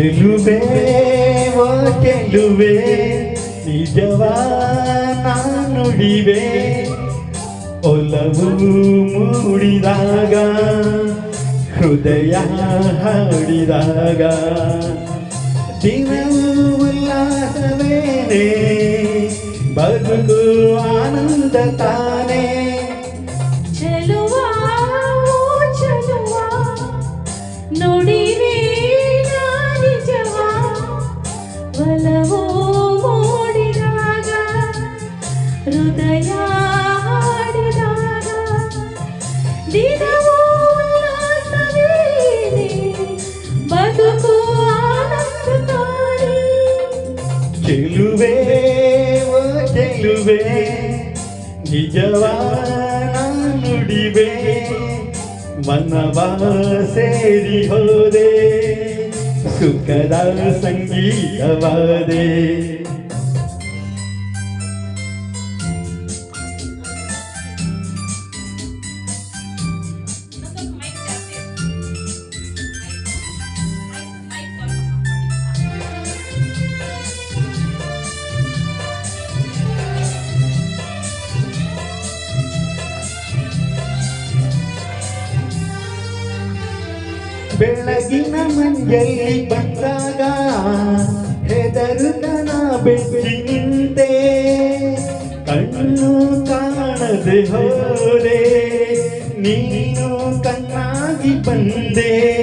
ಚೆಲುವೆ ಓ ಚೆಲುವೆ ನಿಜವ ನುಡಿವೆ ಒಲವು ಮೂಡಿದಾಗ ಹೃದಯ ಹಾಡಿದಾಗ ದಿನವೂ ಉಲ್ಲಾಸವೇನೆ ಬದುಕು ಆನಂದ ತಾನೇ ಚೆಲುವೆ ಓ ನಿಜವಾನುಡಿವೆ ನಿಜವ ನುಡಿವೆ ಮನವ ಸೇರಿ ಹೋದೆ ಸುಖದ ಸಂಗೀತವಾದೆ. ಬೆಳಗಿನ ಮಂಜಲ್ಲಿ ಬಂದಾಗ ಹೆದರುತನ ಬೆಚ್ಚಿ ನಿಂತೆ. ಕಣ್ಣು ಕಾಣದೆ ಹೋದೆ ನೀನು ಕಣ್ಣಾಗಿ ಬಂದೆ.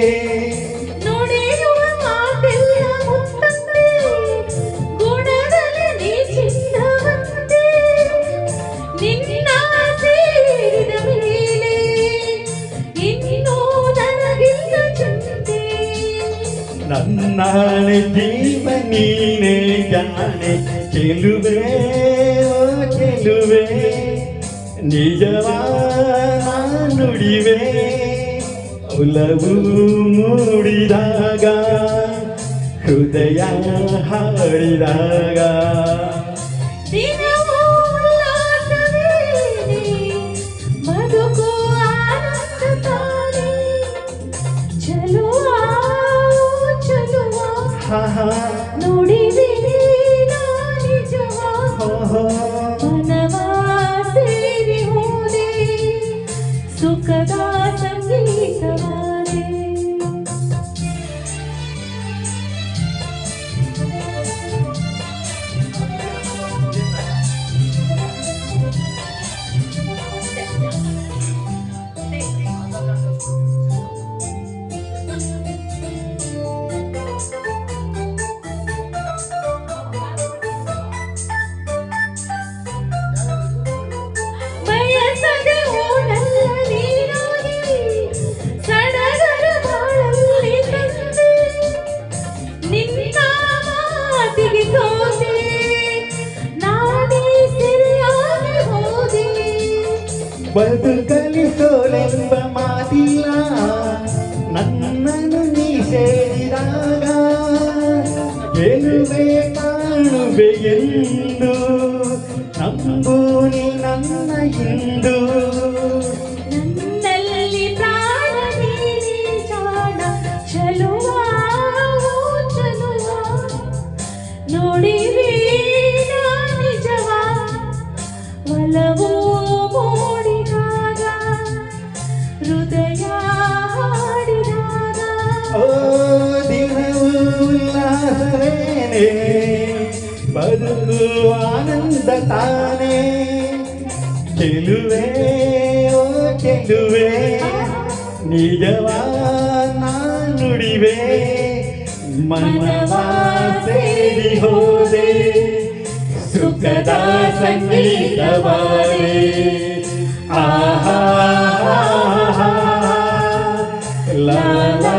ನನ್ನಾಣೆ ಜೀವ ನೀನೇ ಜಾಣೆ ಚೆಲುವೆ ಚೆಲುವೆ ನಿಜವಾ ನುಡಿವೆ. ಉಲವು ಮೂಡಿದಾಗ ಹೃದಯ ಹಾಡಿದಾಗ. ಮಾತಿಗೆ ಸೋತೆ ನಾನೇ ಸರಿಯಾಗಿ ಹೋದೆ. ಬದುಕಲಿ ಸೋಲೆಂಬ ಮಾತಿಲ್ಲ ನನ್ನನ್ನು ನೀ ಸೇರಿದಾಗ. ಗೆಲುವೆ ಕಾಣುವೆ ಎಂದು ಬದುಕು ಆನಂದ ತಾನೇ. ಚೆಲುವೆ ಓ ಚೆಲುವೆ ನಿಜವಾ ನುಡಿವೆ. ಮನವ ಸೇರಿ ಹೋದೆ, ಸುಖದ ಸಂಗೀತವಾರೆ ಆಹಾ. ಲಾಲಾ